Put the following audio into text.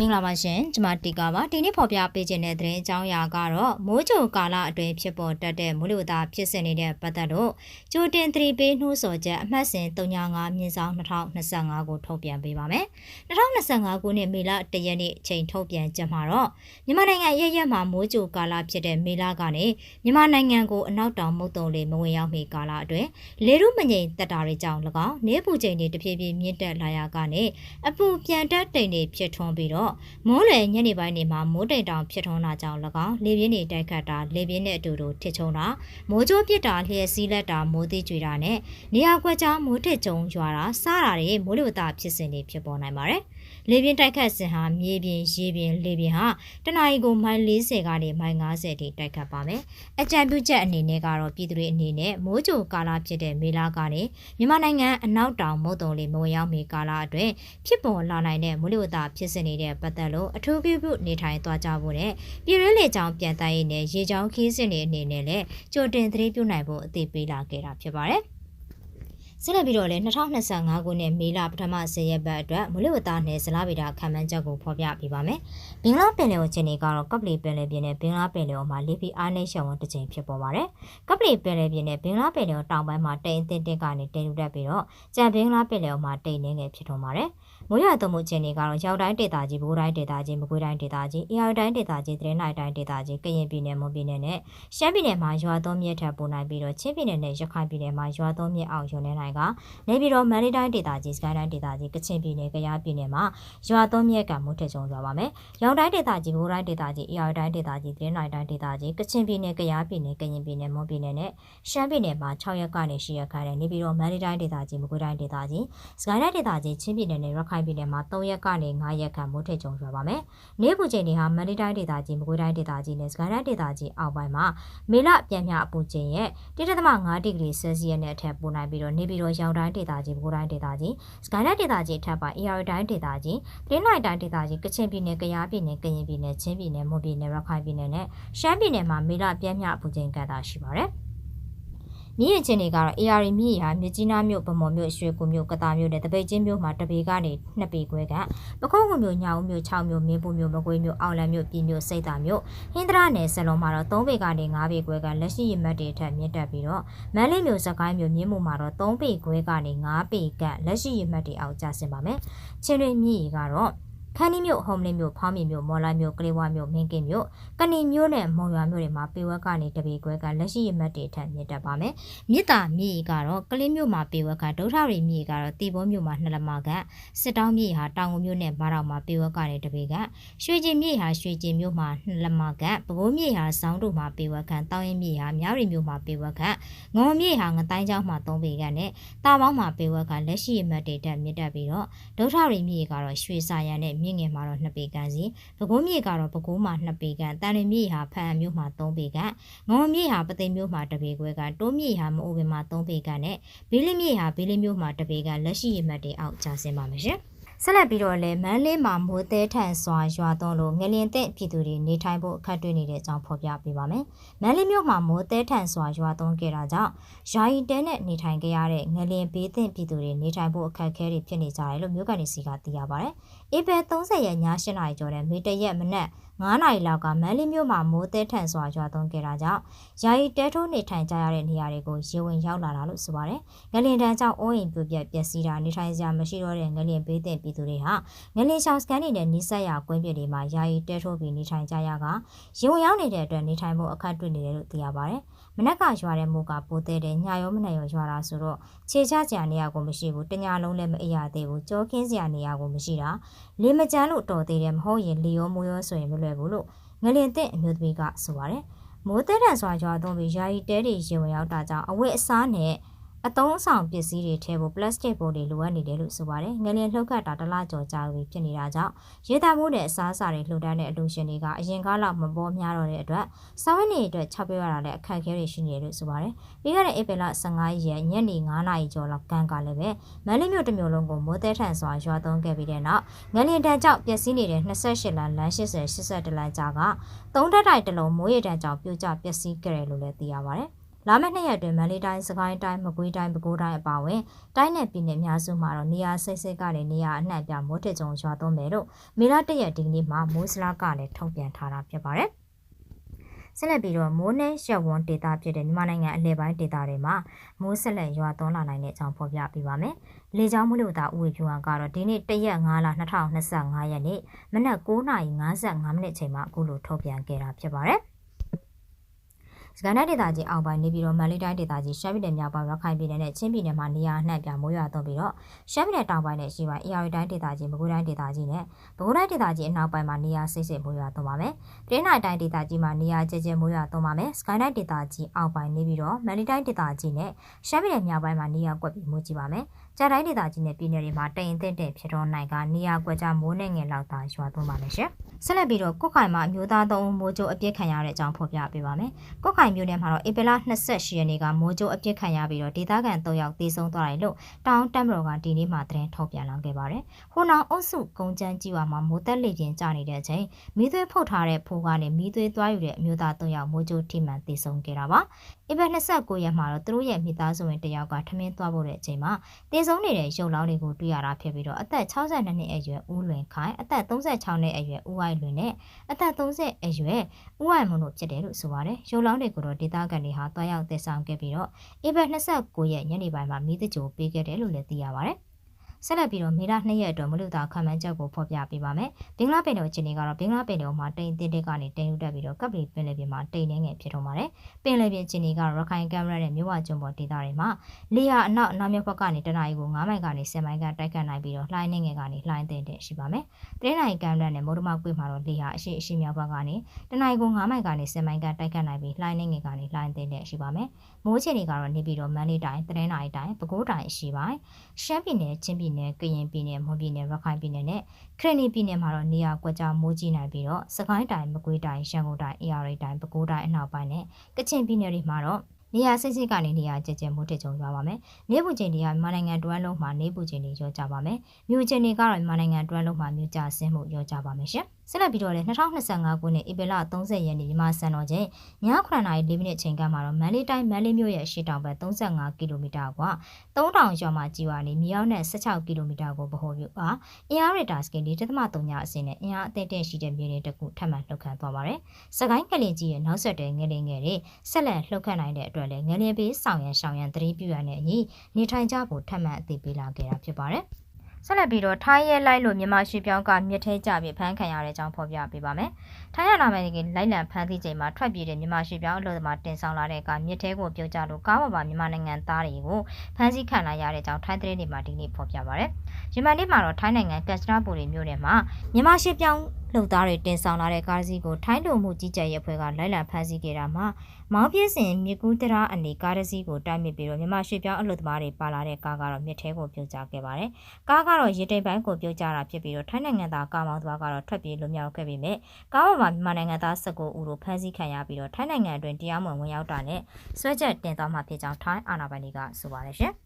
မင်္ဂလာပါရှင်ကျွန်မတီကာပါဒီနေ့ဖော်ပြပေးခြင်းတဲ့သတင်းအကြောင်းအရာကတော့မိုးကြိုကာလအတွင်းဖြစ်ပေါ်တတ်တဲ့မိုးလေဝသဖြစ်စဉ်နေတဲ့ပတ်သက်လို့ကြိုတင်သတိပေးနှိုးဆော်ချက်အမှတ်စဉ်35မြင်းဆောင်2025ကိုထုတ်ပြန်ပေးပါမယ်2025ခုနှစ်မေလ1ရက်နေ့အချိန်ထုတ်ပြန်ချက်မှာတော့မြန်မာနိုင်ငံရရက်မှာမိုးကြိုကာလဖြစ်တဲ့မေလကနေမြန်မာနိုင်ငံကိုအနောက်တောင်မုတ်တုံလေးမဝင်ရောက်မီကာလအတွင်းလေရုမငိန်တက်တာတွေကြောင့်၎င်းနေပူချိန်တွေတဖြည်းဖြည်းမြင့်တက်လာရာကနေအပူပြန်တက်တိမ်တွေဖြစ်ထွန်းပြီးတော့မိုးလေညနေပိုင်းတွေမှာမိုးတိမ်တောင်ဖြစ်ထွန်းတာကြောင့်၎င်းလေပြင်းတွေတိုက်ခတ်တာလေပြင်းနဲ့အတူတူထစ်ချုံတာမိုးကြိုးပစ်တာလျှက်စီးလက်တာမိုးသေးကြွေတာနဲ့နေရာကွက်ကြားမိုးထစ်ကြုံရွာတာစားတာတွေမိုးလေဝသဖြစ်စဉ်တွေဖြစ်ပေါ်နိုင်ပါတယ်။ လေပြင်းတိုက်ခတ်စဉ်ဟာမြေပြင်ရေပြင်လေပြင်းဟာတနအီကိုမိုင်40ကနေမိုင်50ထိတိုက်ခတ်ပါမယ်။အကြံပြုချက်အနေနဲ့ကတော့ပြည်သူတွေအနေနဲ့မိုးကြိုကာလဖြစ်တဲ့မေလကနေမြန်မာနိုင်ငံအနောက်တောင်မုတ်တုံလေးမဝင်ရောက်မီကာလအတွင်းဖြစ်ပေါ်လာနိုင်တဲ့မိုးလေဝသဖြစ်စဉ်တွေတဲ့ပတ်သက်လို့အထူးပြုပြုနေထိုင်သွားကြဖို့နဲ့ပြည်ရင်းလေကြောင်းပြန်တမ်းရေးနဲ့ရေကြောင်းခီးစစ်တွေအနေနဲ့လည်းကြိုတင်သတိပြုနိုင်ဖို့အသိပေးလာခဲ့တာဖြစ်ပါတယ်။ ဆက်လက်ပြီးတော့လည်း2025ခုနှစ်မေလပထမ10ရက်ပတ်အတွက်မူလဝတ္တနယ်ဇလားဗီတာခံမှန်းချက်ကိုဖော်ပြပေးပါမယ်။ဘင်္ဂလားပင်လယ်ကိုချင်းနေကတော့ကပ်ပလီပင်လယ်ပြင်နဲ့ဘင်္ဂလားပင်လယ်မှာလေပီအားနည်းရှောင်ဝန်တစ်ချိန်ဖြစ်ပေါ်ပါတယ်။ကပ်ပလီပင်လယ်ပြင်နဲ့ဘင်္ဂလားပင်လယ်တောင်ပိုင်းမှာတိမ်အင်းတင်းကနေတိမ်ထူတက်ပြီးတော့ကြံဘင်္ဂလားပင်လယ်မှာတိမ်နေငယ်ဖြစ်ထွန်းပါတယ်။ မိုးရွာသွန်းမှုအခြေအနေကတော့ရောက်တိုင်းဒေသကြီး၊ဘိုးတိုင်းဒေသကြီး၊မကွေးတိုင်းဒေသကြီး၊အေရတိုင်းဒေသကြီး၊တရင်နိုင်တိုင်းဒေသကြီး၊ကရင်ပြည်နယ်၊မွန်ပြည်နယ်နဲ့ရှမ်းပြည်နယ်မှာရွာသွန်းမြစ်ထပ်ပိုနိုင်ပြီးတော့ချင်းပြည်နယ်နဲ့ရခိုင်ပြည်နယ်မှာရွာသွန်းမြစ်အောင်ယွန်နေနိုင်ကနေပြည်တော်မန္တလေးတိုင်းဒေသကြီး၊စကိုင်းတိုင်းဒေသကြီး၊ကချင်ပြည်နယ်၊ကယားပြည်နယ်မှာရွာသွန်းမြစ်ကမိုးထက်ကျုံရွာပါမယ်။ရောက်တိုင်းဒေသကြီး၊ဘိုးတိုင်းဒေသကြီး၊အေရတိုင်းဒေသကြီး၊တရင်နိုင်တိုင်းဒေသကြီး၊ကချင်ပြည်နယ်၊ကယားပြည်နယ်၊ကရင်ပြည်နယ်၊မွန်ပြည်နယ်နဲ့ရှမ်းပြည်နယ်မှာ6ရက်ကနေ10ရက်ခန့်နဲ့နေပြည်တော်မန္တလေးတိုင်းဒေသကြီး၊မကွေးတိုင်းဒေသကြီး၊စကိုင်းတိုင်းဒေသကြီး၊ချင်းပြည်နယ်နဲ့ရခိုင်ပြည်နယ်မှာ3ရက်ကနေ9ရက်ခန့်မိုးထစ်ကြုံရွာပါမယ်။နေ့ပူချိန်တွေဟာမန္တလေးတိုင်းဒေသကြီး၊မကွေးတိုင်းဒေသကြီးနဲ့စကိုင်းတိုင်းဒေသကြီးအောက်ပိုင်းမှာမေလပြန်မြအပူချိန်ရဲ့1.5ဒီဂရီဆယ်စီယပ်နဲ့အထက်ပိုနိုင်ပြီးတော့နေပြည်တော်ရောင်တိုင်းဒေသကြီး၊မကွေးတိုင်းဒေသကြီး၊စကိုင်းတိုင်းဒေသကြီးအထက်ပိုင်း AR တိုင်းဒေသကြီး၊တင်းနိုင်တိုင်းဒေသကြီး၊ကချင်ပြည်နယ်၊ကယားပြည်နယ်၊ကရင်ပြည်နယ်၊ချင်းပြည်နယ်၊မွန်ပြည်နယ်၊ရခိုင်ပြည်နယ်နဲ့ရှမ်းပြည်နယ်မှာမေလပြန်မြအပူချိန်ကန့်တာရှိပါတယ်။ မြင့်ရင်ချင်းတွေကတော့ AR မြင့်ရာမြကြီးနားမြို့ဗမော်မြို့ရွှေကူမြို့ကတာမြို့နဲ့တပိတ်ချင်းမြို့မှာတပေကနေ2ပေခွဲကပခုံးကူမြို့ညောင်မြို့6မြို့မင်းပူမြို့မကွေးမြို့အောင်လံမြို့ပြည်မြို့စိတ်တာမြို့ဟင်းသရနယ်ဆလုံးမှာတော့3ပေကနေ5ပေခွဲကလက်ရှိရမတ်တွေထက်မြင့်တက်ပြီးတော့မန်းလေးမြို့စကိုင်းမြို့မြင်းမူမှာတော့3ပေခွဲကနေ5ပေကလက်ရှိရမတ်တွေအောက်ကျဆင်းပါမယ်ချင်းတွင်မြင့်ရီကတော့ ခန်းနီမြို့ဟုံလင်းမြို့ဖောင်းမီမြို့မော်လာမြို့ကလေးဝါမြို့မင်းကင်မြို့ကဏီမြို့နဲ့မုံရွာမြို့တွေမှာပေဝက်ကနေတပေခွဲကလက်ရှိရမတ်တွေထက်မြင့်တက်ပါမယ်မြစ်တာမြေကတော့ကလေးမြို့မှာပေဝက်ကဒုထရီမြေကတော့တီဘောမြို့မှာနှစ်လမကစစ်တောင်းမြေဟာတောင်ငုံမြို့နဲ့ဘားတော်မှာပေဝက်ကနေတပေကရွှေကျင်မြေဟာရွှေကျင်မြို့မှာနှစ်လမကပဘိုးမြေဟာစောင်းတို့မှာပေဝက်ကန်တောင်းရင်မြေဟာမြောက်ရီမြို့မှာပေဝက်ကငုံမြေဟာငတိုင်းကျောင်းမှာ3ပေကနဲ့တာပေါင်းမှာပေဝက်ကလက်ရှိရမတ်တွေထက်မြင့်တက်ပြီးတော့ဒုထရီမြေကတော့ရွှေစာရန်နဲ့မြင့်ငယ်မှာတော့2ပေကန်စီပဲခူးမြေကတော့ပဲခူးမှာ2ပေကန်တန်ရမြေဟာဖန်မြို့မှာ3ပေကန်ငုံမြေဟာပသိမ်မြို့မှာ1ပေခွဲကန်တိုးမြေဟာမအိုပင်မှာ3ပေကန်နဲ့ဘီလင်းမြေဟာဘီလင်းမြို့မှာ1ပေကန်လက်ရှိရမှတ်တွေအောက်ကျဆင်းပါမယ်ရှင် ဆက်လက်ပြီးတော့လည်းမန်းလေးမှာမိုးသေးထန်စွာရွာသွန်းလို့ငလင်တဲ့ပြည်သူတွေနေထိုင်ဖို့အခက်တွေ့နေတဲ့အကြောင်းဖော်ပြပေးပါမယ်။မန်းလေးမြို့မှာမိုးသေးထန်စွာရွာသွန်းခဲ့တာကြောင့်ယာယီတဲနဲ့နေထိုင်ကြရတဲ့ငလင်ဘေးသင့်ပြည်သူတွေနေထိုင်ဖို့အခက်အခဲတွေဖြစ်နေကြတယ်လို့မြို့ကန်စီကသိရပါဗျ။ဧပြီ30ရက်ည8နာရီကျော်တဲ့မေတရက်မနက်9 နာရီလောက်ကမန်းလေးမြို့မှာမိုးသေးထန်စွာရွာသွန်းခဲ့တာကြောင့်ယာယီတဲထိုးနေထိုင်ကြရတဲ့နေရာတွေကိုရေဝင်ရောက်လာတာလို့ဆိုပါတယ်။ငလင်တန်းကြောင့်အိုးအိမ်ပြပြပျက်စီးတာနေထိုင်စရာမရှိတော့တဲ့ငလင်ဘေးသင့်ပြည်သူတွေဟာငလင်ရှောင်စကန်နေတဲ့နီးစပ်ရာကွင်းပြတွေမှာယာယီတဲထိုးပြီးနေထိုင်ကြရကရေဝင်ရောက်နေတဲ့အတွက်နေထိုင်ဖို့အခက်တွေ့နေတယ်လို့သိရပါတယ်။ မနက်ကရွာတဲ့မိုးကပိုသေးတယ်ညရောမနေ့ရောရွာတာဆိုတော့ခြေချကြနေရကိုမရှိဘူးတညာလုံးလည်းမအိပ်ရသေးဘူးကြောခင်းစရာနေရကိုမရှိတာလေမကြမ်းလို့တော်သေးတယ်မဟုတ်ရင်လေရောမိုးရောဆိုရင်မလွယ်ဘူးလို့ငလင်တဲ့အမျိုးသမီးကဆိုပါတယ်မိုးတဲတန်စွာရွာသွန်းပြီးယာယီတဲတွေရေဝင်ရောက်တာကြောင့်အဝတ်အစားနဲ့ အသုံးအဆောင်ပစ္စည်းတွေထဲဖို့ပလတ်စတစ်ပိုးတွေလိုအပ်နေတယ်လို့ဆိုပါတယ်။ငလျင်လှုပ်ခတ်တာတစ်လကျော်ကြာပြီဖြစ်နေတာကြောင့်ရေတာမှုနဲ့အစားအစာတွေလှူဒန်းတဲ့အလူရှင်တွေကအရင်ကားလောက်မပေါ်များတော့တဲ့အတွက်စာဝတ်နေအတွက်ချက်ပြောရတာလည်းအခက်အခဲတွေရှိနေတယ်လို့ဆိုပါတယ်။ပြီးခဲ့တဲ့ဧပြီလ15ရက်ညနေ9နာရီကျော်လောက်ကန်းကလည်းပဲမန္တလေးမြို့တစ်မြို့လုံးကိုမိုးတဲထန်စွာရွာသွန်းခဲ့ပြီးတဲ့နောက်ငလျင်တန်းကြောင့်ပျက်စီးနေတဲ့28လမ်းလမ်း80 81လမ်းကြားကသုံးတက်တိုက်တလုံးမိုးရေတန်းကြောင့်ပြိုကျပျက်စီးခဲ့တယ်လို့လည်းသိရပါတယ်။ လာမယ့်နှစ်ရက်အတွင်းမန္တလေးတိုင်းစကိုင်းတိုင်းမကွေးတိုင်းပဲခူးတိုင်းအပါအဝင်တိုင်းနယ်ပြည်နယ်များစုမှာတော့နေရာစိတ်စိတ်ကနေနေရာအနှံ့ပြမိုးထစ်ကြုံရွာသွန်းမယ်လို့မေလ၁ရက်ဒီကနေ့မှာမိုးစလားကလည်းထုတ်ပြန်ထားတာဖြစ်ပါတယ်။ဆက်လက်ပြီးတော့မိုးနဲ့ရက်ဝန်းဒေတာဖြစ်တဲ့မြန်မာနိုင်ငံအလဲပိုင်းဒေတာတွေမှာမိုးဆက်လက်ရွာသွန်းလာနိုင်တဲ့အကြောင်းဖော်ပြပေးပါမယ်။လေကြောင်းမှုလို့တာဥဝေဖြူဟန်ကတော့ဒီနေ့တရက်9လ2025ရက်နေ့မနက်9:55မိနစ်အချိန်မှာအခုလိုထုတ်ပြန်ခဲ့တာဖြစ်ပါတယ်။ စကိုင်းတိုင်းဒေသကြီးအောက်ပိုင်းနေပြီးတော့မန္တလေးတိုင်းဒေသကြီးရှမ်းပြည်နယ်မြောက်ပိုင်းရခိုင်ပြည်နယ်နဲ့ချင်းပြည်နယ်မှာနေရာအနှံ့ပြမိုးရွာသွန်းပြီးတော့ရှမ်းပြည်နယ်တောင်ပိုင်းနဲ့ရှိပိုင်းအေရဝတီတိုင်းဒေသကြီးမကွေးတိုင်းဒေသကြီးနဲ့ပဲခူးတိုင်းဒေသကြီးအနောက်ပိုင်းမှာနေရာစိတ်စိတ်မိုးရွာသွန်းပါမယ်။ပြည်နယ်တိုင်းဒေသကြီးမှာနေရာကျကျမိုးရွာသွန်းပါမယ်။စကိုင်းတိုင်းဒေသကြီးအောက်ပိုင်းနေပြီးတော့မန္တလေးတိုင်းဒေသကြီးနဲ့ရှမ်းပြည်နယ်မြောက်ပိုင်းမှာနေရာကွက်ပြီးမိုးကြီးပါမယ်။ ကြားတိုင်းဒေသကြီးနဲ့ပြည်နယ်တွေမှာတရင်တဲ့တဲ့ဖြစ်တော့နိုင်ကနေရာကွက်ကြမိုးနဲ့ငယ်လောက်သာရွာသွန်းပါမယ်ရှင်။ဆက်လက်ပြီးတော့ကုတ်ခိုင်မှာအမျိုးသားသုံးမိုးကြိုးအပြစ်ခံရတဲ့အကြောင်းဖော်ပြပေးပါမယ်။ကုတ်ခိုင်မြို့နယ်မှာတော့ဧပြီလ28ရက်နေ့ကမိုးကြိုးအပြစ်ခံရပြီးတော့ဒေသခံ3ယောက်သေဆုံးသွားတယ်လို့တောင်တက်မတော်ကဒီနေ့မှသတင်းထုတ်ပြန်လာခဲ့ပါတယ်။ဟိုနောင်အုပ်စုကုန်းချမ်းကြီးဝါမှာမိုးတက်လေပြင်းကျနေတဲ့အချိန်မီးသွေးဖုတ်ထားတဲ့ဖိုးကနေမီးသွေးသွားယူတဲ့အမျိုးသား3ယောက်မိုးကြိုးထိမှန်သေဆုံးခဲ့တာပါ။ဧပြီ29ရက်မှာတော့သူတို့ရဲ့မိသားစုဝင်တယောက်ကထမင်းသွားဖို့တဲ့အချိန်မှာသေဆုံးနေတဲ့ရုပ်လောင်းတွေကိုတွေ့ရတာဖြစ်ပြီးတော့အသက်62နှစ်အရွယ်ဦးလွင်ခိုင်အသက်36နှစ်အရွယ်ဦးဝိုင်လွင်နဲ့အသက်30အရွယ်ဦးဝိုင်မွန်တို့ဖြစ်တယ်လို့ဆိုပါတယ်။ရုပ်လောင်းတွေကိုတော့ဒေသခံတွေဟာတွားရောက်သယ်ဆောင်ခဲ့ပြီးတော့ဧပြီ29ရက်ညနေပိုင်းမှာမိသကြိုပေးခဲ့တယ်လို့လည်းသိရပါတယ်။ ဆက်လက်ပြီးတော့မေလ2ရက်အတွက်မလူတာခံမှန်းချက်ကိုဖော်ပြပေးပါမယ်။ဘင်္ဂလားပင်လယ်အခြေအနေကတော့ဘင်္ဂလားပင်လယ်မှာတိမ်တင်းတင်းကနေတိမ်ယူတက်ပြီးတော့ကပ်ပလီပင်လယ်ပြင်မှာတိမ်နေငယ်ဖြစ်ထုံပါတယ်။ပင်လယ်ပြင်အခြေအနေကတော့ရခိုင်ကမ်းရိုးနဲ့မြို့ဝကျွန်းပေါ်ဒေသတွေမှာလေဟာအနောက်အနောက်မြောက်ဘက်ကနေတနအီကို9မိုင်ကနေ10မိုင်ကတိုက်ခတ်နိုင်ပြီးတော့လှိုင်းနေငယ်ကနေလှိုင်းတင်တဲ့ရှိပါမယ်။တင်းနိုင်ကမ်းရိုးနဲ့မိုးဒမကွေ့မှာတော့လေဟာအရှိအရှိမြောက်ဘက်ကနေတနအီကို9မိုင်ကနေ10မိုင်ကတိုက်ခတ်နိုင်ပြီးလှိုင်းနေငယ်ကနေလှိုင်းတင်တဲ့ရှိပါမယ်။မိုးချေနေကတော့နေပြီးတော့မန္တလေးတိုင်းတနင်္လာရီတိုင်းပဲခူးတိုင်းအရှိပိုင်းရှမ်းပြည်နယ်ချင်းပြည်နယ်ကရင်ပြည်နယ်မွန်ပြည်နယ်ရခိုင်ပြည်နယ်နဲ့ခရနီပြည်နယ်မှာတော့နေရာကွက်ကြားမိုးကြီးနိုင်ပြီးတော့စကိုင်းတိုင်းမကွေးတိုင်းရန်ကုန်တိုင်းအေရရီတိုင်းပဲခူးတိုင်းအနောက်ပိုင်းနဲ့ကချင်ပြည်နယ်တွေမှာတော့နေရာစိတ်စိတ်ကနေနေရာကြဲကြဲမိုးတက်ကြုံရွာပါမယ်။နေပူချိန်တွေကမြန်မာနိုင်ငံတွန်းလုံးမှာနေပူချိန်တွေရောကြပါမယ်။မြို့ချိန်တွေကတော့မြန်မာနိုင်ငံတွန်းလုံးမှာမြို့ကြဆင်းမှုရောကြပါမယ်ရှင်။ဆက်လက်ပြီးတော့လေ2025ခုနှစ်ဧပြီလ30ရက်နေ့မြန်မာစံတော်ချိန်ည9:00နာရီ4မိနစ်ချိန်ကမှတော့မန္တလေးတိုင်းမန္တလေးမြို့ရဲ့ရှေ့တောင်ဘက်35ကီလိုမီတာကွာ3000ကျော်မှကြီးဝါနေမြောက်နဲ့16ကီလိုမီတာကိုဗဟိုပြုအားအင်အားရတာစကေ4.3ညအစင်းနဲ့အင်အားအသင့်တင့်ရှိတဲ့မြေတွေတကူထပ်မံလှုပ်ခတ်သွားပါတယ်။စကိုင်းကလင်ကြီးရဲ့နောက်ဆက်တွဲငယ်လေးငယ်တွေဆက်လက်လှုပ်ခတ်နိုင်တဲ့အတွက်လည်းငယ်လေးပေးဆောင်ရန်ရှောင်ရန်သတိပြုရတဲ့အညီနေထိုင်ကြဖို့ထပ်မံအသိပေးလာခဲ့တာဖြစ်ပါတယ်။ ဆက်လက်ပြီးတော့ထိုင်းရဲလိုက်လို့မြန်မာရွှေပြောင်းကမြစ်ထဲကျပြီးဖမ်းခံရတဲ့အကြောင်းဖော်ပြပေးပါမယ်။ထိုင်းရနာမယ်ကလိုက်လံဖမ်းဆီးချိန်မှာထွက်ပြေးတဲ့မြန်မာရွှေပြောင်းအလို့သမားတင်ဆောင်လာတဲ့ကမြစ်ထဲကိုပြုတ်ကျလို့ကားပေါ်မှာမြန်မာနိုင်ငံသားတွေကိုဖမ်းဆီးခံလာရတဲ့အကြောင်းထိုင်းသတင်းတွေမှာဒီနေ့ဖော်ပြပါရယ်။ယမန်နေ့မှာတော့ထိုင်းနိုင်ငံကက်စတရာပူရီမြို့နယ်မှာမြန်မာရွှေပြောင်းလှုပ်သားတွေတင်ဆောင်လာတဲ့ကားစီးကိုထိုင်းလူမှုကြီးကြပ်ရေးအဖွဲ့ကလိုက်လံဖမ်းဆီးခဲ့တာမှာမောင်းပြင်းစင်မြကူးတရာအနေကားစီးကိုတိုက်မြစ်ပြီးတော့မြန်မာရွှေပြောင်းအလုပ်သမားတွေပါလာတဲ့ကားကတော့မြစ်ထဲကိုပြုတ်ကျခဲ့ပါတယ်။ကားကတော့ရေတိမ်ပိုင်းကိုပြုတ်ကျတာဖြစ်ပြီးတော့ထိုင်းနိုင်ငံသားကားမောင်းသမားကတော့ထွက်ပြေးလွတ်မြောက်ခဲ့ပေမဲ့ကားပေါ်မှာမြန်မာနိုင်ငံသား19ဦးတို့ဖမ်းဆီးခံရပြီးတော့ထိုင်းနိုင်ငံအတွင်းတရားမဝင်ဝင်ရောက်တာနဲ့ဆွဲချက်တင်သွားမှဖြစ်ကြောင်းထိုင်းအာဏာပိုင်တွေကဆိုပါတယ်ရှင်။